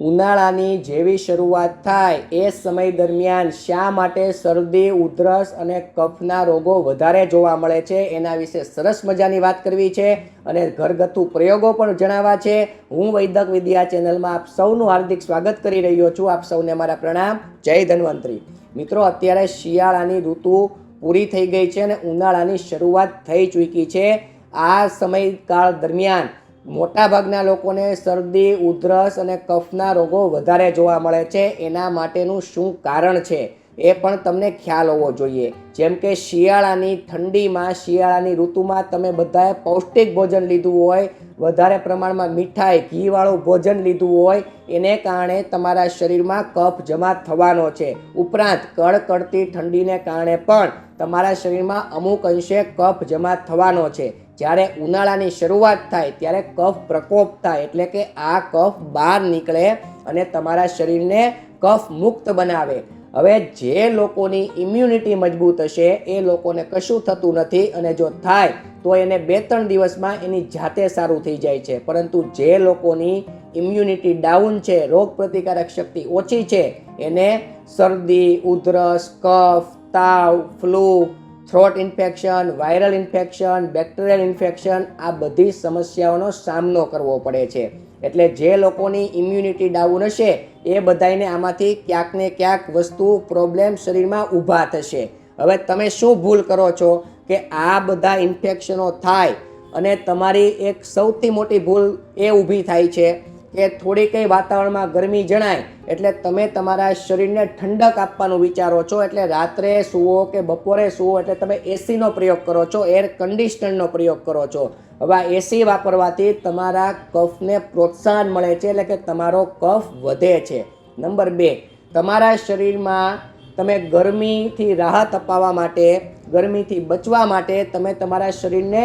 ઉનાળાની જેવી શરૂઆત થાય એ સમય દરમિયાન શા માટે શરદી, ઉધરસ અને કફના રોગો વધારે જોવા મળે છે એના વિશે સરસ મજાની વાત કરવી છે અને ઘરગથ્થુ પ્રયોગો પણ જણાવવા છે. હું વૈદક વિદ્યા ચેનલમાં આપ સૌનું હાર્દિક સ્વાગત કરી રહ્યો છું. આપ સૌને મારા પ્રણામ. જય ધન્વંતરી. મિત્રો, અત્યારે શિયાળાની ઋતુ પૂરી થઈ ગઈ છે અને ઉનાળાની શરૂઆત થઈ ચૂકી છે. આ સમયકાળ દરમિયાન મોટાભાગના લોકોને શરદી, ઉધરસ અને કફના રોગો વધારે જોવા મળે છે. એના માટેનું શું કારણ છે? એ પણ તમને ખ્યાલ હોવો જોઈએ. જેમ કે શિયાળાની ઠંડીમાં, શિયાળાની ઋતુમાં તમે બધાએ પૌષ્ટિક ભોજન લીધું હોય, વધારે પ્રમાણમાં મીઠાઈ, ઘીવાળું ભોજન લીધું હોય, એને કારણે તમારા શરીરમાં કફ જમા થવાનો છે. ઉપરાંત કડકડતી ઠંડીને કારણે પણ તમારા શરીરમાં અમુક અંશે કફ જમા થવાનો છે. જ્યારે ઉનાળાની શરૂઆત થાય, ત્યારે કફ પ્રકોપ થાય, એટલે કે આ કફ બહાર નીકળે અને તમારા શરીરને કફ મુક્ત બનાવે. હવે જે લોકોની ઇમ્યુનિટી મજબૂત હશે, એ લોકોને કશું થતું નથી અને જો થાય, તો એને બે ત્રણ દિવસમાં એની જાતે સારું થઈ જાય છે. પરંતુ જે લોકોની ઇમ્યુનિટી ડાઉન છે, રોગ પ્રતિકારક શક્તિ ઓછી છે, એને શરદી, ઉધરસ, કફ, તાવ flu throat infection viral infection bacterial infection આ બધી સમસ્યાઓનો સામનો કરવો પડે છે. એટલે જે લોકોની ઇમ્યુનિટી ડાઉન હશે એ બધાને આમાંથી ક્યાંક ને ક્યાંક વસ્તુ પ્રોબ્લેમ શરીરમાં ઊભા થશે. હવે તમે શું ભૂલ કરો છો કે આ બધા ઇન્ફેક્શનો થાય અને તમારી એક સૌથી મોટી ભૂલ એ ઊભી થાય છે કે થોડી કંઈ વાતાવરણમાં ગરમી જણાય એટલે તમે તમારા શરીરને ઠંડક આપવાનું વિચારો છો એટલે રાત્રે સૂવો કે બપોરે સૂવો એટલે તમે એસીનો પ્રયોગ કરો છો એર કન્ડિશનરનો પ્રયોગ કરો છો. હવે એસી વાપરવાથી તમારા કફને પ્રોત્સાહન મળે છે, એટલે કે તમારો કફ વધે છે. નંબર બે, તમારા શરીરમાં તમે ગરમીથી રાહત અપાવવા માટે, ગરમીથી બચવા માટે તમે તમારા શરીરને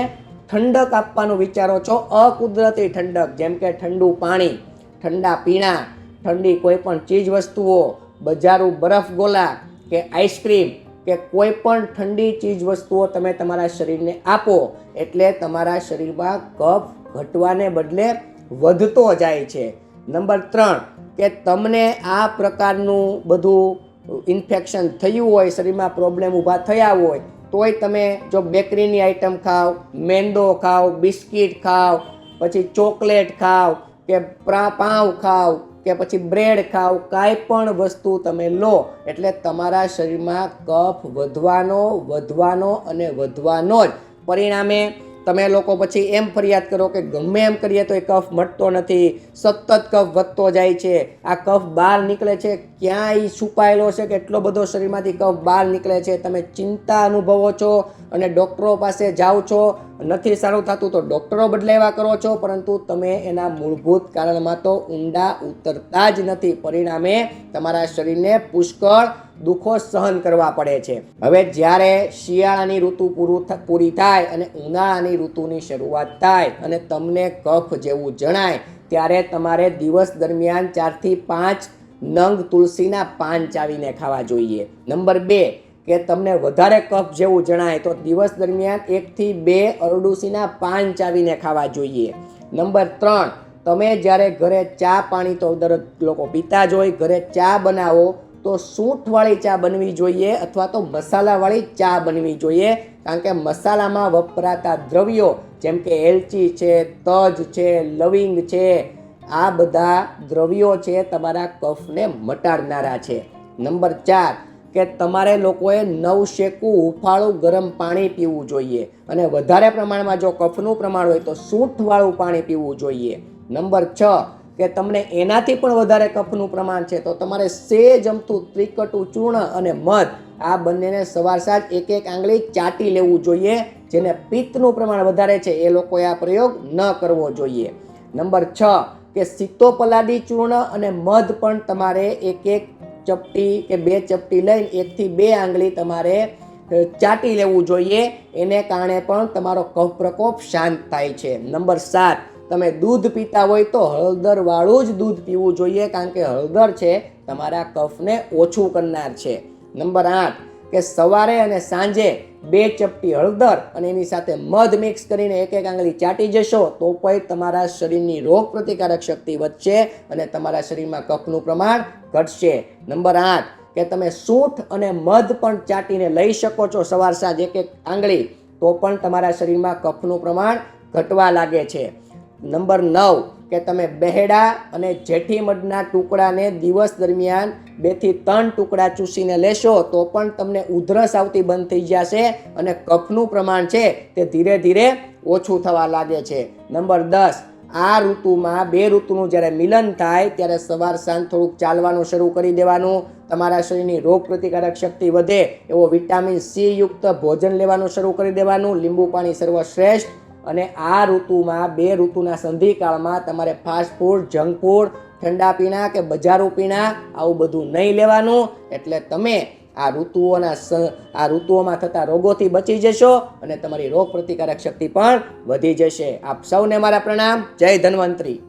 ઠંડક આપવાનું વિચારો છો. અકુદરતી ઠંડક, જેમ કે ઠંડુ પાણી, ઠંડા પીણા, ઠંડી કોઈ પણ ચીજ વસ્તુઓ બજારું બરફ ગોલા કે આઈસ્ક્રીમ કે કોઈ પણ ઠંડી ચીજ વસ્તુઓ તમે તમારા શરીરને આપો, એટલે તમારા શરીરમાં કફ ઘટવાને બદલે વધતો જાય છે. નંબર ત્રણ, કે તમને આ પ્રકારનું બધું ઇન્ફેક્શન થયું હોય, શરીરમાં પ્રોબ્લેમ ઊભા થયા હોય, તોય તમે જો બેકરીની આઈટમ ખાઓ, મેંદો ખાઓ, બિસ્કિટ ખાઓ, પછી ચોકલેટ ખાઓ, કે પાઉં ખાઓ કે પછી બ્રેડ ખાઓ કાંઈ પણ વસ્તુ તમે લો, એટલે તમારા શરીરમાં કફ વધવાનો વધવાનો અને વધવાનો જ. પરિણામે તમે લોકો પછી એમ ફરિયાદ કરો કે ગમે એમ કરીએ તો એ કફ મટતો નથી, સતત કફ વધતો જાય છે. આ કફ બહાર નીકળે છે ક્યાં એ છુપાયેલો છે કે એટલો બધો શરીરમાંથી કફ બહાર નીકળે છે, તમે ચિંતા અનુભવો છો અને ડૉક્ટરો પાસે જાઓ છો. નથી સારું થતું તો ડૉક્ટરો બદલાવ્યા કરો છો, પરંતુ તમે એના મૂળભૂત કારણમાં તો ઊંડા ઉતરતા જ નથી. પરિણામે તમારા શરીરને પુષ્કળ દુઃખો સહન કરવા પડે છે. હવે જ્યારે શિયાળાની ઋતુ પૂરું પૂરી થાય અને ઉનાળાની ઋતુની શરૂઆત થાય અને તમને કફ જેવું જણાય, ત્યારે તમારે દિવસ દરમિયાન ચારથી પાંચ નંગ તુલસીના પાન ચાવીને ખાવા જોઈએ. નંબર બે, કે તમને વધારે કફ જેવું જણાય તો દિવસ દરમિયાન એકથી બે અરડુસીના પાન ચાવીને ખાવા જોઈએ. નંબર ત્રણ, તમે જ્યારે ઘરે ચા પાણી તો દરરોજ લોકો પીતા જ હોય, ઘરે ચા બનાવો તો સૂંઠવાળી ચા બનવી જોઈએ અથવા તો મસાલાવાળી ચા બનવી જોઈએ. કારણ કે મસાલામાં વપરાતા દ્રવ્યો જેમ કે એલચી છે, તજ છે, લવિંગ છે આ બધા દ્રવ્યો છે તમારા કફને મટાડનારા છે. નંબર ચાર, કે તમારે લોકોએ નવ શેકું હુંફાળું ગરમ પાણી પીવું જોઈએ અને વધારે પ્રમાણમાં જો કફનું પ્રમાણ હોય તો સૂંઠવાળું પાણી પીવું જોઈએ. નંબર છ, કે તમને એનાથી પણ વધારે કફનું પ્રમાણ છે તો તમારે સેજ જમતું ત્રિકટું ચૂર્ણ અને મધ, આ બંનેને સવાર સાંજ એક એક આંગળી ચાટી લેવું જોઈએ જેને પિત્તનું પ્રમાણ વધારે છે એ લોકોએ આ પ્રયોગ ન કરવો જોઈએ. નંબર છ કે સીતોપલાડી ચૂર્ણ અને મધ પણ તમારે એક એક ચપટી કે બે ચપટી લઈને એકથી બે આંગળી તમારે ચાટી લેવું જોઈએ. એને કારણે પણ તમારો કફ પ્રકોપ શાંત થાય છે. નંબર સાત, તમે દૂધ પીતા હોય તો હળદરવાળું જ દૂધ પીવું જોઈએ, કારણ કે હળદર છે, તમારા કફને ઓછું કરનાર છે. નંબર આઠ કે સવારે અને સાંજે બે ચપટી હળદર અને એની સાથે મધ મિક્સ કરીને એક એક આંગળી ચાટી જશો, તો પણ તમારા શરીરની રોગ પ્રતિકારક શક્તિ વધશે અને તમારા શરીરમાં કફનું પ્રમાણ ઘટશે. નંબર આઠ, કે તમે સૂંઠ અને મધ પણ ચાટીને લઈ શકો છો સવાર સાંજ એક એક આંગળી, તો પણ તમારા શરીરમાં કફનું પ્રમાણ ઘટવા લાગે છે. નંબર નવ કે તમે બહેડા અને જેઠી મઢના ટુકડાને દિવસ દરમિયાન બેથી ત્રણ ટુકડા ચૂસીને લેશો, તો પણ તમને ઉધરસ આવતી બંધ થઈ જશે અને કફનું પ્રમાણ છે તે ધીરે ધીરે ઓછું થવા લાગે છે. નંબર દસ, આ ઋતુમાં બે ઋતુનું જ્યારે મિલન થાય, ત્યારે સવાર સાંજ થોડુંક ચાલવાનું શરૂ કરી દેવાનું. તમારા શરીરની રોગ પ્રતિકારક શક્તિ વધે એવો વિટામિન સી યુક્ત ભોજન લેવાનું શરૂ કરી દેવાનું. લીંબુ પાણી સર્વશ્રેષ્ઠ અને આ ઋતુમાં, બે ઋતુના સંધિકાળમાં તમારે ફાસ્ટ ફૂડ જંક ફૂડ ઠંડા પીણા કે બજારું પીણા, આવું બધું નહીં લેવાનું. એટલે તમે આ ઋતુઓના આ ઋતુઓમાં થતા રોગોથી બચી જશો અને તમારી રોગ પ્રતિકારક શક્તિ પણ વધી જશે. આપ સૌને મારા પ્રણામ. જય ધન્વંતરી.